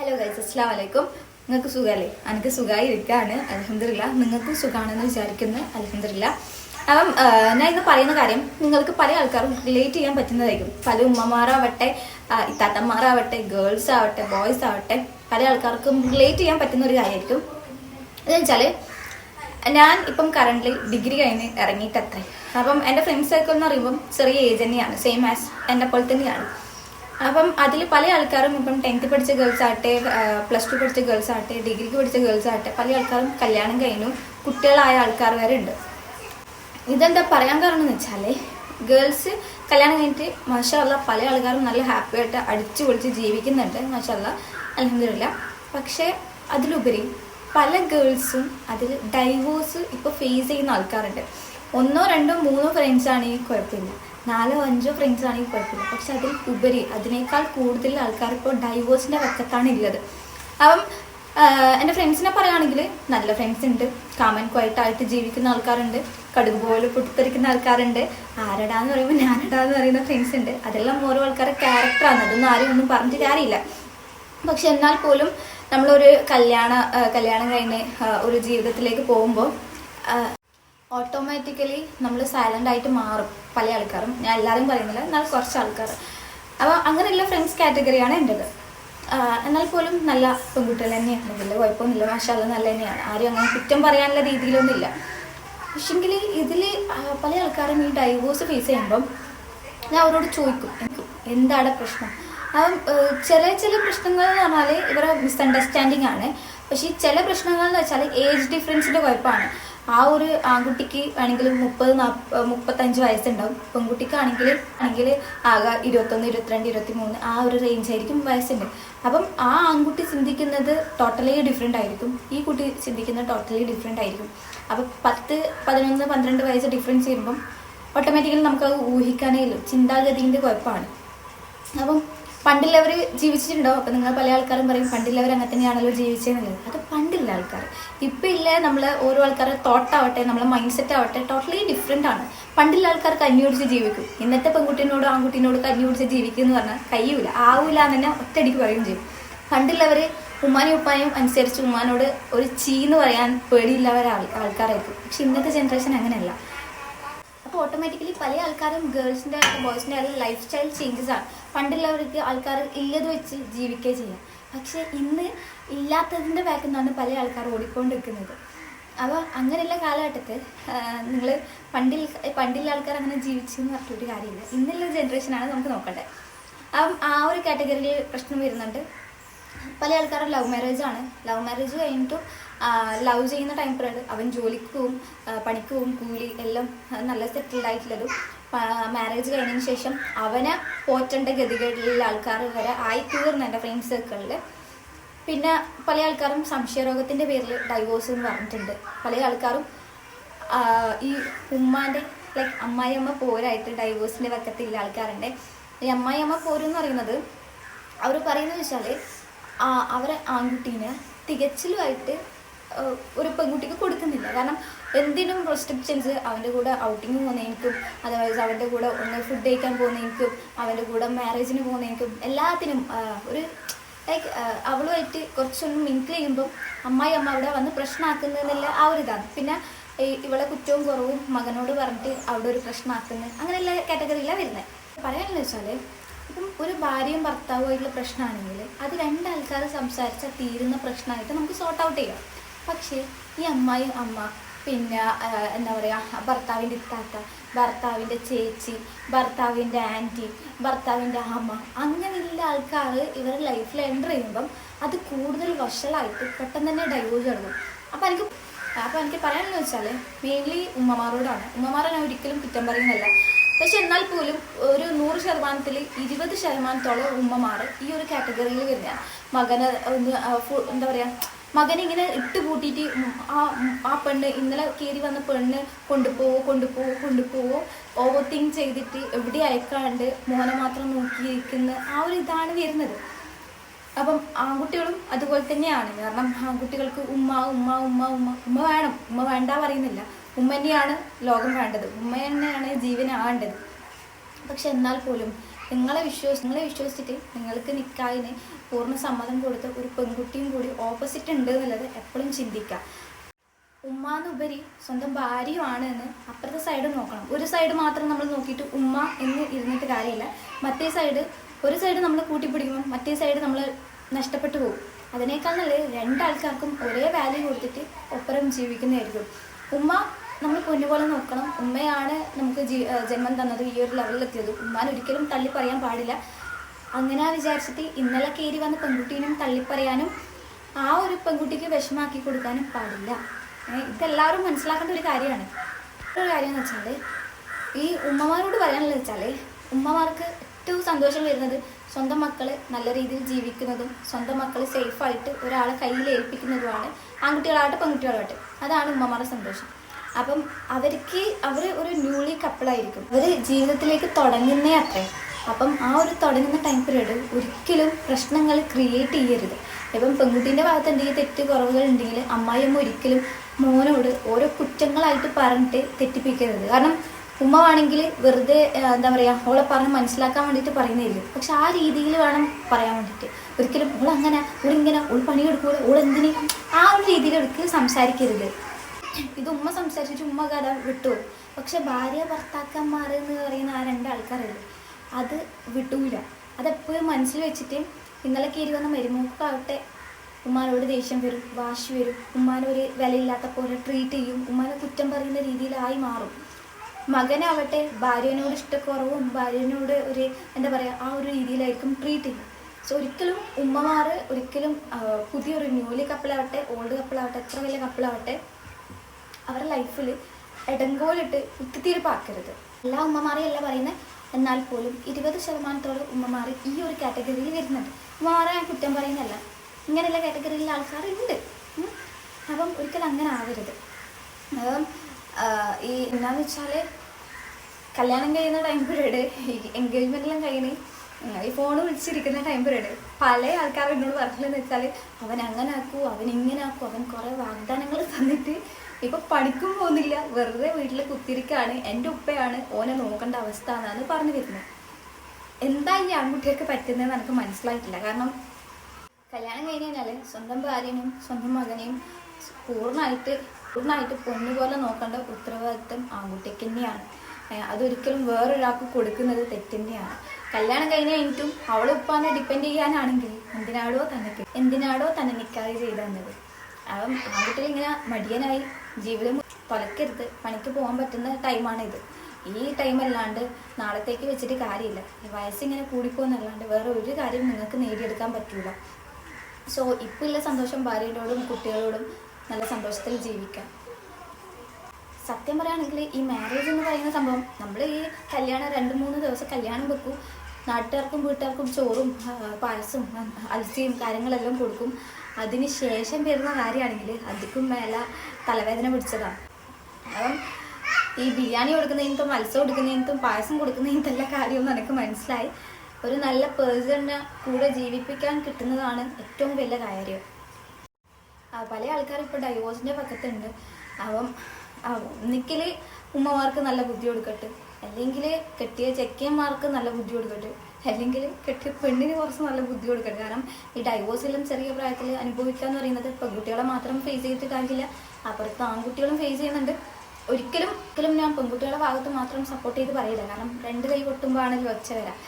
Hello guys അസ്സാം വലൈക്കും നിങ്ങൾക്ക് സുഖമല്ലേ? എനിക്ക് സുഖമായി ഇരിക്കുകയാണ് അലഹമില്ല നിങ്ങൾക്കും സുഖമാണെന്ന് വിചാരിക്കുന്നു. അലഹമില്ല അപ്പം ഞാൻ ഇന്ന് പറയുന്ന കാര്യം നിങ്ങൾക്ക് പല ആൾക്കാരും റിലേറ്റ് ചെയ്യാൻ പറ്റുന്നതായിരിക്കും. പല ഉമ്മമാരാവട്ടെ തട്ടന്മാരാവട്ടെ ഗേൾസ് ആവട്ടെ ബോയ്സ് ആവട്ടെ പല ആൾക്കാർക്കും റിലേറ്റ് ചെയ്യാൻ പറ്റുന്ന ഒരു കാര്യമായിരിക്കും. എന്താ വെച്ചാൽ ഞാൻ ഇപ്പം കറണ്ട്ലി ഡിഗ്രി കഴിഞ്ഞ് ഇറങ്ങിയിട്ടത്രേ. അപ്പം എന്റെ ഫ്രണ്ട്സ് സർക്കിൾ എന്ന് പറയുമ്പം ചെറിയ ഏജ് തന്നെയാണ്. സെയിം ആസ് എന്നെ പോലെ തന്നെയാണ്. അപ്പം അതിൽ പല ആൾക്കാരും ഇപ്പം ടെൻത്ത് പഠിച്ച ഗേൾസ് ആട്ടെ പ്ലസ് ടു പഠിച്ച ഗേൾസ് ആട്ടെ ഡിഗ്രിക്ക് പഠിച്ച ഗേൾസ് ആട്ടെ പല ആൾക്കാരും കല്യാണം കഴിഞ്ഞു. കുട്ടികളായ ആൾക്കാർ വരെ ഉണ്ട്. ഇതെന്താ പറയാൻ കാരണം എന്ന് വെച്ചാൽ ഗേൾസ് കല്യാണം കഴിഞ്ഞിട്ട് മാഷല്ല പല ആൾക്കാരും നല്ല ഹാപ്പി ആയിട്ട് അടിച്ചു പൊളിച്ച് ജീവിക്കുന്നുണ്ട് മാഷല്ല അലഹമില്ല പക്ഷേ അതിലുപരി പല ഗേൾസും അതിൽ ഡൈവോഴ്സ് ഇപ്പോൾ ഫേസ് ചെയ്യുന്ന ആൾക്കാരുണ്ട്. ഒന്നോ രണ്ടോ മൂന്നോ ഫ്രണ്ട്സ് ആണെങ്കിൽ കുഴപ്പമില്ല. നാലോ അഞ്ചോ ഫ്രണ്ട്സ് ആണെങ്കിൽ കുഴപ്പമില്ല. പക്ഷെ അതിൽ ഉപരി അതിനേക്കാൾ കൂടുതൽ ആൾക്കാർ ഇപ്പോൾ ഡൈവോഴ്സിന്റെ വക്കത്താണ് ഉള്ളത്. അപ്പം എന്റെ ഫ്രണ്ട്സിനെ പറയുകയാണെങ്കിൽ നല്ല ഫ്രണ്ട്സ് ഉണ്ട്. കാമൻ ക്വയറ്റായിട്ട് ജീവിക്കുന്ന ആൾക്കാരുണ്ട്. കടുക് പോലെ പൊട്ടിത്തെറിക്കുന്ന ആൾക്കാരുണ്ട്. ആരടാന്ന് പറയുമ്പോൾ ഞാനടാന്ന് പറയുന്ന ഫ്രണ്ട്സ് ഉണ്ട്. അതെല്ലാം ഓരോ ആൾക്കാരുടെ ക്യാരക്ടറാണ് അതൊന്നും ആരും ഒന്നും പറഞ്ഞിട്ട് കാര്യമില്ല. പക്ഷെ എന്നാൽ പോലും നമ്മളൊരു കല്യാണ കല്യാണം കഴിഞ്ഞ് ഒരു ജീവിതത്തിലേക്ക് പോകുമ്പോൾ ഓട്ടോമാറ്റിക്കലി നമ്മൾ സൈലന്റ് ആയിട്ട് മാറും പല ആൾക്കാരും. ഞാൻ എല്ലാവരും പറയുന്നില്ല എന്നാൽ കുറച്ച് ആൾക്കാർ അപ്പോൾ അങ്ങനെയുള്ള ഫ്രണ്ട്സ് കാറ്റഗറിയാണ് എന്റെത് എന്നാൽ പോലും നല്ല പെൺകുട്ടികൾ തന്നെയാണ്. വലിയ കുഴപ്പമൊന്നുമില്ല മാഷാല്ല നല്ല തന്നെയാണ്. ആരും അങ്ങനെ കുറ്റം പറയാനുള്ള രീതിയിലൊന്നുമില്ല. പക്ഷെങ്കിൽ ഇതിൽ പല ആൾക്കാരും ഈ ഡൈവോഴ്സ് ഫേസ് ചെയ്യുമ്പം ഞാൻ അവരോട് ചോദിക്കും എന്താണ് പ്രശ്നം? അപ്പം ചില ചില പ്രശ്നങ്ങൾ എന്ന് പറഞ്ഞാൽ ഇവരെ മിസ്അണ്ടർസ്റ്റാൻഡിങ് ആണ്. പക്ഷേ ചില പ്രശ്നങ്ങൾ എന്ന് വെച്ചാൽ ഏജ് ഡിഫറൻസിന്റെ കുഴപ്പമാണ്. ആ ഒരു ആൺകുട്ടിക്ക് ആണെങ്കിൽ മുപ്പത് മുപ്പത്തഞ്ച് വയസ്സുണ്ടാവും. പെൺകുട്ടിക്കാണെങ്കിൽ ആണെങ്കിൽ ആകെ ഇരുപത്തൊന്ന് ഇരുപത്തിരണ്ട് ഇരുപത്തി മൂന്ന് ആ ഒരു റേഞ്ച് ആയിരിക്കും വയസ്സുണ്ട്. അപ്പം ആ ആൺകുട്ടി ചിന്തിക്കുന്നത് ടോട്ടലി ഡിഫറെന്റ് ആയിരിക്കും. ഈ കുട്ടി ചിന്തിക്കുന്നത് ടോട്ടലി ഡിഫറെന്റ് ആയിരിക്കും. അപ്പം പത്ത് പതിനൊന്ന് പന്ത്രണ്ട് വയസ്സ് ഡിഫറൻസ് ചെയ്യുമ്പം ഓട്ടോമാറ്റിക്കലി നമുക്കത് ഊഹിക്കാനേ ഇല്ല. ചിന്താഗതിന്റെ കുഴപ്പമാണ്. അപ്പം പണ്ടുള്ളവർ ജീവിച്ചിട്ടുണ്ടോ അപ്പം നിങ്ങൾ പല ആൾക്കാരും പറയും പണ്ടുള്ളവർ അങ്ങനെ തന്നെയാണല്ലോ ജീവിച്ചതെന്നുള്ളത് അത് പണ്ടുള്ള ആൾക്കാർ ഇപ്പം ഇല്ല നമ്മൾ ഓരോ ആൾക്കാരുടെ തോട്ടാവട്ടെ നമ്മളെ മൈൻഡ് സെറ്റ് ആവട്ടെ ടോട്ടലി ഡിഫറെന്റ് ആണ്. പണ്ടുള്ള ആൾക്കാർ കഞ്ഞി ജീവിക്കും. ഇന്നത്തെ പെൺകുട്ടീനോട് ആൺകുട്ടീനോട് കഞ്ഞി കുടിച്ച് ജീവിക്കും എന്ന് പറഞ്ഞാൽ കഴിയൂല. ആവൂല എന്ന് തന്നെ ഒറ്റയടിക്ക് പറയും ചെയ്യും. പണ്ടുള്ളവർ ഉമ്മാനും ഉപ്പായും അനുസരിച്ച് ഉമ്മാനോട് ഒരു ചീന്ന് പറയാൻ പേടിയില്ലാവരാൾ ആൾക്കാരായിരിക്കും. പക്ഷെ ഇന്നത്തെ ജനറേഷൻ അങ്ങനെയല്ല. അപ്പോൾ ഓട്ടോമാറ്റിക്കലി പല ആൾക്കാരും ഗേൾസിന്റെ ബോയ്സിന്റെ ആയാലും ലൈഫ് സ്റ്റൈൽ ചേഞ്ചസ് ആണ്. പണ്ടുള്ളവർക്ക് ആൾക്കാർ ഇല്ലത് വെച്ച് ജീവിക്കുക ചെയ്യാം. പക്ഷേ ഇന്ന് ഇല്ലാത്തതിന്റെ ബാക്കിൽ നിന്നാണ് പല ആൾക്കാർ ഓടിക്കൊണ്ടിരിക്കുന്നത്. അപ്പോൾ അങ്ങനെയുള്ള കാലഘട്ടത്തിൽ നിങ്ങൾ പണ്ടിൽ പണ്ടുള്ള ആൾക്കാർ അങ്ങനെ ജീവിച്ചെന്ന് പറഞ്ഞിട്ടൊരു കാര്യമില്ല. ഇന്നുള്ള ജനറേഷനാണ് നമുക്ക് നോക്കേണ്ടത് അപ്പം ആ ഒരു കാറ്റഗറിയിൽ പ്രശ്നം വരുന്നുണ്ട്. പല ആൾക്കാരും ലവ് മാരേജ് ആണ്. ലവ് മാരേജ് കഴിഞ്ഞിട്ടും ലവ് ചെയ്യുന്ന ടൈം പീരീഡ് അവൻ ജോലിക്ക് പോവും പണിക്ക് പോവും കൂലി എല്ലാം നല്ല സെറ്റിൽഡ് ആയിട്ടുള്ളതും. മാരേജ് കഴിഞ്ഞതിന് ശേഷം അവനെ പോറ്റേണ്ട ഗതികളിലുള്ള ആൾക്കാർ വരെ ആയി തീർന്നു എന്റെ ഫ്രണ്ട് സർക്കിളിൽ പിന്നെ പല ആൾക്കാരും സംശയരോഗത്തിന്റെ പേരിൽ ഡൈവോഴ്സ് എന്ന് പറഞ്ഞിട്ടുണ്ട്. പല ആൾക്കാരും ഈ ഉമ്മാന്റെ ലൈക്ക് അമ്മായിയമ്മ പോരായിട്ട് ഡൈവോഴ്സിന്റെ വക്കത്തില്ല ആൾക്കാരുണ്ട്. ഈ അമ്മായിയമ്മ പോരെന്ന് പറയുന്നത് അവർ പറയുന്നത് വെച്ചാൽ അവരെ ആൺകുട്ടീനെ തികച്ചിലുമായിട്ട് ഒരു പെൺകുട്ടിക്ക് കൊടുക്കുന്നില്ല. കാരണം എന്തിനും റെസ്ട്രിക്ഷൻസ് അവന്റെ കൂടെ ഔട്ടിങ് പോകുന്നതിനും അതേപോലെ അവന്റെ കൂടെ ഒന്ന് ഫുഡ് കഴിക്കാൻ പോകുന്നതിനും അവന്റെ കൂടെ മാരേജിന് പോകുന്നതിനും എല്ലാത്തിനും ഒരു ലൈക്ക് അവളുമായിട്ട് കുറച്ചൊന്ന് മിങ്കിൾ ചെയ്യുമ്പം അമ്മായി അമ്മ അവിടെ വന്ന് പ്രശ്നമാക്കുന്നതെന്നുള്ള ആ ഒരു ഇതാണ്. പിന്നെ ഇവളെ കുറ്റവും കുറവും മകനോട് പറഞ്ഞിട്ട് അവിടെ ഒരു പ്രശ്നമാക്കുന്നത് അങ്ങനെയുള്ള കാറ്റഗറിയിലാണ് വരുന്നത് പറയാനെന്ന് വെച്ചാൽ ഇപ്പം ഒരു ഭാര്യയും ഭർത്താവുമായിട്ടുള്ള പ്രശ്നമാണെങ്കിൽ അത് രണ്ടാൾക്കാർ സംസാരിച്ചാൽ തീരുന്ന പ്രശ്നമായിട്ട് നമുക്ക് സോർട്ട് ഔട്ട് ചെയ്യാം. പക്ഷേ ഈ അമ്മായി അമ്മ പിന്നെ എന്താ പറയുക ഭർത്താവിന്റെ ഇത്താത്ത ഭർത്താവിന്റെ ചേച്ചി ഭർത്താവിന്റെ ആന്റി ഭർത്താവിന്റെ അമ്മ അങ്ങനെയുള്ള ആൾക്കാർ ഇവരുടെ ലൈഫിൽ എന്റർ ചെയ്യുമ്പം അത് കൂടുതൽ വഷളായിട്ട് പെട്ടെന്ന് തന്നെ ഡൈവോഴ്സ് എടുക്കും അപ്പോൾ എനിക്ക് അപ്പം എനിക്ക് പറയാനെന്ന് വെച്ചാൽ മെയിൻലി ഉമ്മമാരോടാണ്. ഉമ്മമാരെ ഞാൻ ഒരിക്കലും കുറ്റം പറയുന്നില്ല പക്ഷെ എന്നാൽ പോലും ഒരു നൂറ് ശതമാനത്തിൽ ഇരുപത് ശതമാനത്തോളം ഉമ്മമാർ ഈ ഒരു കാറ്റഗറിയിൽ വരുന്നതാണ്. മകനെ ഒന്ന് എന്താ പറയുക മകനെ ഇങ്ങനെ ഇട്ട് പൂട്ടിയിട്ട് ആ ആ പെണ്ണ് ഇന്നലെ കയറി വന്ന പെണ്ണ് കൊണ്ടുപോവോ കൊണ്ടുപോവോ കൊണ്ടുപോവോ ഓവർ തിങ്ക് ചെയ്തിട്ട് എവിടെ അയക്കാണ്ട് മോനെ മാത്രം നോക്കിയിരിക്കുന്ന ആ ഒരു ഇതാണ് വരുന്നത്. അപ്പം ആൺകുട്ടികളും അതുപോലെ തന്നെയാണ്. കാരണം ആൺകുട്ടികൾക്ക് ഉമ്മ ഉമ്മ ഉമ്മ ഉമ്മ ഉമ്മ വേണം. ഉമ്മ വേണ്ട പറയുന്നില്ല. ഉമ്മ തന്നെയാണ് ലോകം വേണ്ടത്. ഉമ്മ തന്നെയാണ് ജീവനാവേണ്ടത് പക്ഷെ എന്നാൽ പോലും നിങ്ങളെ വിശ്വസി നിങ്ങളെ വിശ്വസിച്ചിട്ട് നിങ്ങൾക്ക് നിൽക്കാതിന് പൂർണ സമ്മതം കൊടുത്ത ഒരു പെൺകുട്ടിയും കൂടി ഓപ്പോസിറ്റ് ഉണ്ട് എന്നുള്ളത് എപ്പോഴും ചിന്തിക്കുക ഉമ്മാന്നുപരി സ്വന്തം ഭാര്യയുമാണ് എന്ന് അപ്പുറത്തെ സൈഡ് നോക്കണം. ഒരു സൈഡ് മാത്രം നമ്മൾ നോക്കിയിട്ട് ഉമ്മ എന്ന് ഇരുന്നിട്ട് കാര്യമില്ല. മറ്റേ സൈഡ് ഒരു സൈഡ് നമ്മൾ കൂട്ടിപ്പിടിക്കുമ്പോൾ മറ്റേ സൈഡ് നമ്മൾ നഷ്ടപ്പെട്ടു പോകും. അതിനേക്കാൾ നല്ലത് രണ്ടാൾക്കാർക്കും ഒരേ വാല്യൂ കൊടുത്തിട്ട് ഒപ്പരം ജീവിക്കുന്നതായിരിക്കും. ഉമ്മ നമ്മൾ പൊന്നുപോലെ നോക്കണം. ഉമ്മയാണ് നമുക്ക് ജന്മം തന്നത് ഈ ഒരു ലെവലിലെത്തിയത് ഉമ്മാൻ ഒരിക്കലും തള്ളി പറയാൻ പാടില്ല. അങ്ങനെ വിചാരിച്ചിട്ട് ഇന്നലെ കയറി വന്ന പെൺകുട്ടീനും തള്ളിപ്പറയാനും ആ ഒരു പെൺകുട്ടിക്ക് വിഷമാക്കി കൊടുക്കാനും പാടില്ല. ഇതെല്ലാവരും മനസ്സിലാക്കേണ്ട ഒരു കാര്യമാണ്. ഒരു കാര്യം എന്ന് വെച്ചാൽ ഈ ഉമ്മമാരോട് പറയാനുള്ളത് വെച്ചാൽ ഉമ്മമാർക്ക് ഏറ്റവും സന്തോഷം വരുന്നത് സ്വന്തം മക്കൾ നല്ല രീതിയിൽ ജീവിക്കുന്നതും സ്വന്തം മക്കൾ സേഫായിട്ട് ഒരാളെ കയ്യിൽ ഏൽപ്പിക്കുന്നതുമാണ് ആൺകുട്ടികളാവട്ടെ പെൺകുട്ടികളാവട്ടെ അതാണ് ഉമ്മമാരുടെ സന്തോഷം. അപ്പം അവർക്ക് അവർ ഒരു ന്യൂലി കപ്പിളായിരിക്കും അവർ ജീവിതത്തിലേക്ക് തുടങ്ങുന്നേ അത്രേ. അപ്പം ആ ഒരു തുടങ്ങുന്ന ടൈം പീരീഡ് ഒരിക്കലും പ്രശ്നങ്ങൾ ക്രിയേറ്റ് ചെയ്യരുത്. ഇപ്പം പെൺകുട്ടീന്റെ ഭാഗത്ത് എന്തെങ്കിലും തെറ്റ് കുറവുകൾ ഉണ്ടെങ്കിൽ അമ്മായിയമ്മ ഒരിക്കലും മോനോട് ഓരോ കുറ്റങ്ങളായിട്ട് പറഞ്ഞിട്ട് തെറ്റിപ്പിക്കരുത്. കാരണം ഉമ്മ ആണെങ്കിൽ വെറുതെ എന്താ പറയുക ഓളെ പറഞ്ഞ് മനസ്സിലാക്കാൻ വേണ്ടിയിട്ട് പറയുന്നില്ല പക്ഷെ ആ രീതിയിൽ വേണം പറയാൻ വേണ്ടിയിട്ട്. ഒരിക്കലും ഓളങ്ങനെ ഓളിങ്ങനെ ഓൾ പണിയെടുക്കൂല ഓൾ എന്തിനും ആ ഒരു രീതിയിൽ ഒരിക്കലും സംസാരിക്കരുത്. ഇത് ഉമ്മ സംസാരിച്ചിട്ട് ഉമ്മ കഥ വിട്ടു. പക്ഷെ ഭാര്യ ഭർത്താക്കന്മാർ എന്ന് പറയുന്ന ആ രണ്ട് അത് വിട്ടൂല. അതെപ്പോഴും മനസ്സിൽ വെച്ചിട്ട് ഇന്നലെ കയറി വന്ന മരുമൂക്കാവട്ടെ ഉമ്മാനോട് ദേഷ്യം വരും വാശി വരും. ഉമ്മാനെ ഒരു വിലയില്ലാത്ത പോലെ ട്രീറ്റ് ചെയ്യും. ഉമ്മാനെ കുറ്റം പറയുന്ന രീതിയിലായി മാറും. മകനാവട്ടെ ഭാര്യനോട് ഇഷ്ടക്കുറവും ഭാര്യനോട് ഒരു എന്താ പറയുക ആ ഒരു രീതിയിലായിരിക്കും ട്രീറ്റ് ചെയ്യുക. സോ ഒരിക്കലും ഉമ്മമാർ ഒരിക്കലും പുതിയൊരു ന്യൂലി കപ്പിളാവട്ടെ ഓൾഡ് കപ്പിളാവട്ടെ എത്ര വലിയ കപ്പിളാവട്ടെ അവരുടെ ലൈഫിൽ ഇടങ്കോലിട്ട് കുത്തിത്തീർപ്പാക്കരുത് എല്ലാ ഉമ്മമാരെയല്ല പറയുന്നത് എന്നാൽ പോലും ഇരുപത് ശതമാനത്തോളം ഉമ്മമാർ ഈ ഒരു കാറ്റഗറിയിൽ വരുന്നുണ്ട്. ഉമ്മമാരെ ഞാൻ കുറ്റം പറയുന്നല്ല ഇങ്ങനെയുള്ള കാറ്റഗറിയിലെ ആൾക്കാരുണ്ട്. അപ്പം ഒരിക്കലും അങ്ങനെ ആവരുത്. അപ്പം ഈ എന്താണെന്ന് വെച്ചാൽ കല്യാണം കഴിയുന്ന ടൈം പീരീഡ് ഈ എൻഗേജ്മെന്റെല്ലാം കഴിഞ്ഞ് ഈ ഫോൺ വിളിച്ചിരിക്കുന്ന ടൈം പീരീഡ് പല ആൾക്കാരും എന്നോട് പറഞ്ഞില്ലെന്ന് വെച്ചാൽ അവൻ അങ്ങനെ ആക്കൂ അവൻ ഇങ്ങനെ ആക്കൂ അവൻ കുറേ വാഗ്ദാനങ്ങൾ തന്നിട്ട് ഇപ്പൊ പഠിക്കും പോകുന്നില്ല. വെറുതെ വീട്ടിൽ കുത്തിരിക്കാണ്. എന്റെ ഉപ്പയാണ്. ഓനെ നോക്കേണ്ട അവസ്ഥ എന്നാണ് പറഞ്ഞു വരുന്നത്. എന്താ ഈ ആൺകുട്ടികൾക്ക് പറ്റുന്നതെന്ന് എനിക്ക് മനസ്സിലായിട്ടില്ല. കാരണം കല്യാണം കഴിഞ്ഞ് സ്വന്തം ഭാര്യനെയും സ്വന്തം മകനെയും പൂർണമായിട്ട് പൂർണമായിട്ട് പൊന്നുപോലെ നോക്കേണ്ട ഉത്തരവാദിത്വം ആൺകുട്ടിക്ക് തന്നെയാണ്. അതൊരിക്കലും വേറൊരാൾക്ക് കൊടുക്കുന്നത് തെറ്റ് തന്നെയാണ് കല്യാണം കഴിഞ്ഞ് കഴിഞ്ഞിട്ടും അവളെ ഉപ്പാനെ ഡിപ്പെൻഡ് ചെയ്യാനാണെങ്കിൽ എന്തിനാടോ തന്നെ എന്തിനാടോ തന്നെ നിൽക്കാതെ ചെയ്തു തന്നത് അവൻ ആൺകുട്ടികൾ ഇങ്ങനെ മടിയനായി ജീവിതം തുലക്കരുത് പണിക്ക് പോകാൻ പറ്റുന്ന ടൈമാണിത്. ഈ ടൈം അല്ലാണ്ട് നാളത്തേക്ക് വെച്ചിട്ട് കാര്യമില്ല. ഈ വയസ്സിങ്ങനെ കൂടിപ്പോന്നല്ലാണ്ട് വേറെ ഒരു കാര്യം നിങ്ങൾക്ക് നേടിയെടുക്കാൻ പറ്റില്ല സോ ഇപ്പോൾ ഉള്ള സന്തോഷം ഭാര്യയോടും കുട്ടികളോടും നല്ല സന്തോഷത്തിൽ ജീവിക്കാം. സത്യം പറയുകയാണെങ്കിൽ ഈ മാരേജ് എന്ന് പറയുന്ന സംഭവം നമ്മൾ ഈ കല്യാണം രണ്ട് മൂന്ന് ദിവസം കല്യാണം വെക്കും. നാട്ടുകാർക്കും വീട്ടുകാർക്കും ചോറും പായസവും അൽസിയും കാര്യങ്ങളെല്ലാം കൊടുക്കും. അതിന് ശേഷം വരുന്ന കാര്യമാണെങ്കിൽ അധികം മേല തലവേദന പിടിച്ചതാണ് അപ്പം ഈ ബിരിയാണി കൊടുക്കുന്നതിനത്തും മത്സ്യം കൊടുക്കുന്നതിനത്തും പായസം കൊടുക്കുന്നതിനത്തും എല്ലാ കാര്യവും എനിക്ക് മനസ്സിലായി. ഒരു നല്ല പേഴ്സണിനെ കൂടെ ജീവിപ്പിക്കാൻ കിട്ടുന്നതാണ് ഏറ്റവും വലിയ കാര്യം. പല ആൾക്കാരും ഇപ്പോൾ ഡൈവോഴ്സിന്റെ പക്കത്തുണ്ട്. അപ്പം ഒന്നിക്കൽ ഉമ്മമാർക്ക് നല്ല ബുദ്ധി കൊടുക്കട്ടെ. അല്ലെങ്കിൽ കെട്ടിയ ചെക്കന്മാർക്ക് നല്ല ബുദ്ധി കൊടുക്കട്ടെ. അല്ലെങ്കിൽ കെട്ടിയ പെണ്ണിന് കുറച്ച് നല്ല ബുദ്ധി കൊടുക്കട്ടെ. കാരണം ഈ ഡൈവോഴ്സിലും ചെറിയ പ്രായത്തിൽ അനുഭവിക്കുക എന്ന് പറയുന്നത് പെൺകുട്ടികളെ മാത്രം ഫേസ് ചെയ്തിട്ട് കാര്യമില്ല. അപ്പുറത്ത് ആൺകുട്ടികളും ഫേസ് ചെയ്യുന്നുണ്ട്. ഒരിക്കലും ഒരിക്കലും ഞാൻ പെൺകുട്ടികളുടെ ഭാഗത്ത് മാത്രം സപ്പോർട്ട് ചെയ്ത് പറയില്ല. കാരണം രണ്ട് കൈ കൊട്ടുമ്പോഴാണല്ലോ ഒച്ച വരാം.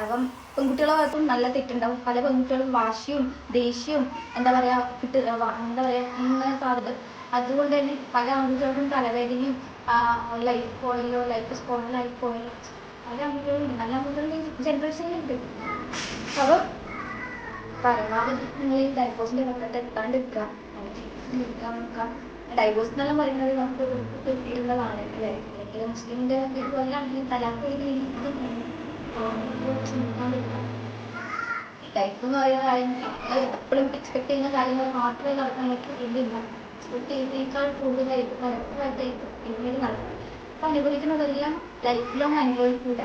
അപ്പം പെൺകുട്ടികളെ ഭാഗത്തും നല്ല തെറ്റുണ്ടാവും. പല പെൺകുട്ടികളും വാശിയും ദേഷ്യവും എന്താ പറയാ കിട്ട് എന്താ പറയാ ഇങ്ങനെ സാധ്യത. അതുകൊണ്ട് തന്നെ പല ആൺകുട്ടികൾക്കും തലവേദനയും ലൈഫ് പോയല്ലോ ലൈഫ് സ്പോയിലായി പോയല്ലോ. പല ആൺകുട്ടികളും നല്ല ആൺകുട്ടികളുടെ ജനറേഷനിലുണ്ട് അപ്പം പരമാവധി നിങ്ങൾ ഈ ഡൈവോഴ്സിന്റെ പക്കത്ത് എത്താണ്ടിരിക്കുക ഡൈവോഴ്സ് എന്നെല്ലാം പറയുന്നത് നമുക്ക് കിട്ടിയിരുന്നതാണ് അല്ലേ? അല്ലെങ്കിൽ മുസ്ലിമിന്റെ ഇതുപോലെയാണെങ്കിൽ തലാഖ് ലൈഫ് എന്ന് പറയുന്ന കാര്യം എപ്പോഴും എക്സ്പെക്ട് ചെയ്യുന്ന കാര്യങ്ങൾ മാത്രമേ നടക്കാൻ പറ്റില്ല കൂടുതലായിട്ട് പരമായിട്ടായിരിക്കും പിന്നീട് നടക്കും അപ്പൊ അനുഭവിക്കുന്നതെല്ലാം ലൈഫ് ലോങ് അനുഭവിക്കില്ല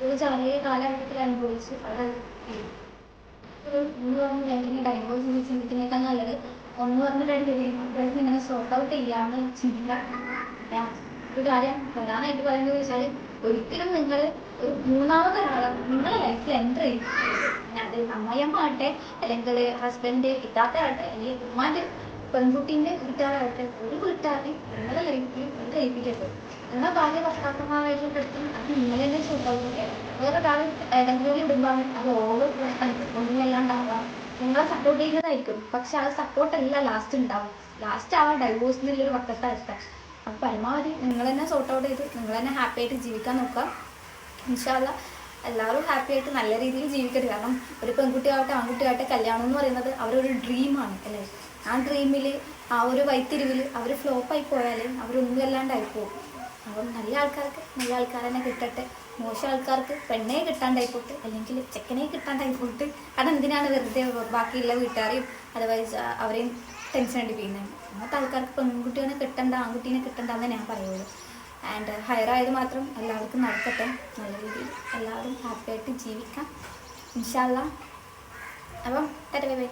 ഒരു ചെറിയ കാലഘട്ടത്തിൽ അനുഭവിച്ച് അത് മൂന്ന് പറഞ്ഞ ചിന്തിക്കുന്നേക്കാൾ നല്ലത് ഒന്ന് പറഞ്ഞ രണ്ട് പേരും ഇങ്ങനെ സോർട്ട് ഔട്ട് ചെയ്യാന്ന് ഞാൻ ഒരു കാര്യം പ്രധാനമായിട്ട് പറയുന്നത് വെച്ചാൽ ഒരിക്കലും നിങ്ങൾ ഒരു മൂന്നാമതൊരാളെ നിങ്ങളെ ലൈഫിൽ എന്റർ ചെയ്യും അത് അമ്മയമ്മ ആട്ടെ അല്ലെങ്കിൽ ഹസ്ബൻഡ് കിട്ടാത്ത ആട്ടെ അല്ലെങ്കിൽ ഉമ്മാന്റെ പെൺകുട്ടീന്റെ വീട്ടുകാരാകട്ടെ ഒരു വീട്ടുകാരെയും നിങ്ങളുടെ ലൈഫിൽ നിങ്ങൾ കഴിപ്പിക്കട്ടെ നിങ്ങളെ ഭാര്യ ഭർത്താക്കന്മാരായിട്ട് അത് നിങ്ങൾ തന്നെ സ്വന്തമാക്കുക വേറൊരാൾ ഏതെങ്കിലും ഇടുമ്പോൾ അത് ഓവർ ഒന്നുമല്ലാണ്ടാവുക നിങ്ങളെ സപ്പോർട്ട് ചെയ്യുന്നതായിരിക്കും. പക്ഷെ ആ സപ്പോർട്ട് സപ്പോർട്ടല്ല ലാസ്റ്റ് ഉണ്ടാവും ലാസ്റ്റ് ആ ഡൈവോഴ്സ് എന്നുള്ളൊരു വക്കത്തായിരിക്കാം അപ്പം പരമാവധി നിങ്ങൾ തന്നെ സോർട്ട് ഔട്ട് ചെയ്ത് നിങ്ങൾ തന്നെ ഹാപ്പി ആയിട്ട് ജീവിക്കാൻ നോക്കുക. ഇൻഷാല്ല എല്ലാവരും ഹാപ്പി ആയിട്ട് നല്ല രീതിയിൽ ജീവിക്കരുത്. കാരണം ഒരു പെൺകുട്ടി ആവട്ടെ ആൺകുട്ടി ആൺകുട്ടിയാവട്ടെ കല്യാണം എന്ന് പറയുന്നത് അവരൊരു ഡ്രീമാണ് അല്ലേ? ആ ഡ്രീമിൽ ആ ഒരു വൈത്തിരിവിൽ അവർ ഫ്ലോപ്പായി പോയാൽ അവരൊന്നും അല്ലാണ്ടായി പോകും. അപ്പം നല്ല ആൾക്കാർക്ക് നല്ല ആൾക്കാർ തന്നെ കിട്ടട്ടെ. മോശം ആൾക്കാർക്ക് പെണ്ണേ കിട്ടാണ്ടായി പോട്ട്. അല്ലെങ്കിൽ ചെക്കനെ കിട്ടാണ്ടായിപ്പോട്ട് അത് എന്തിനാണ് വെറുതെ ബാക്കിയുള്ള വീട്ടുകാരെയും അതർവൈസ് അവരെയും ടെൻഷൻ അടിപ്പിക്കുന്നത്? അങ്ങനത്തെ ആൾക്കാർക്ക് പെൺകുട്ടികളെ കിട്ടണ്ട ആൺകുട്ടീനെ കിട്ടണ്ട ഞാൻ പറയുള്ളൂ. ആൻഡ് ഹയർ ആയത് മാത്രം എല്ലാവർക്കും നടക്കട്ടെ. നല്ല രീതിയിൽ എല്ലാവരും ഹാപ്പിയായിട്ട് ജീവിക്കാം. ഇൻഷാല്ല അപ്പം തരവേ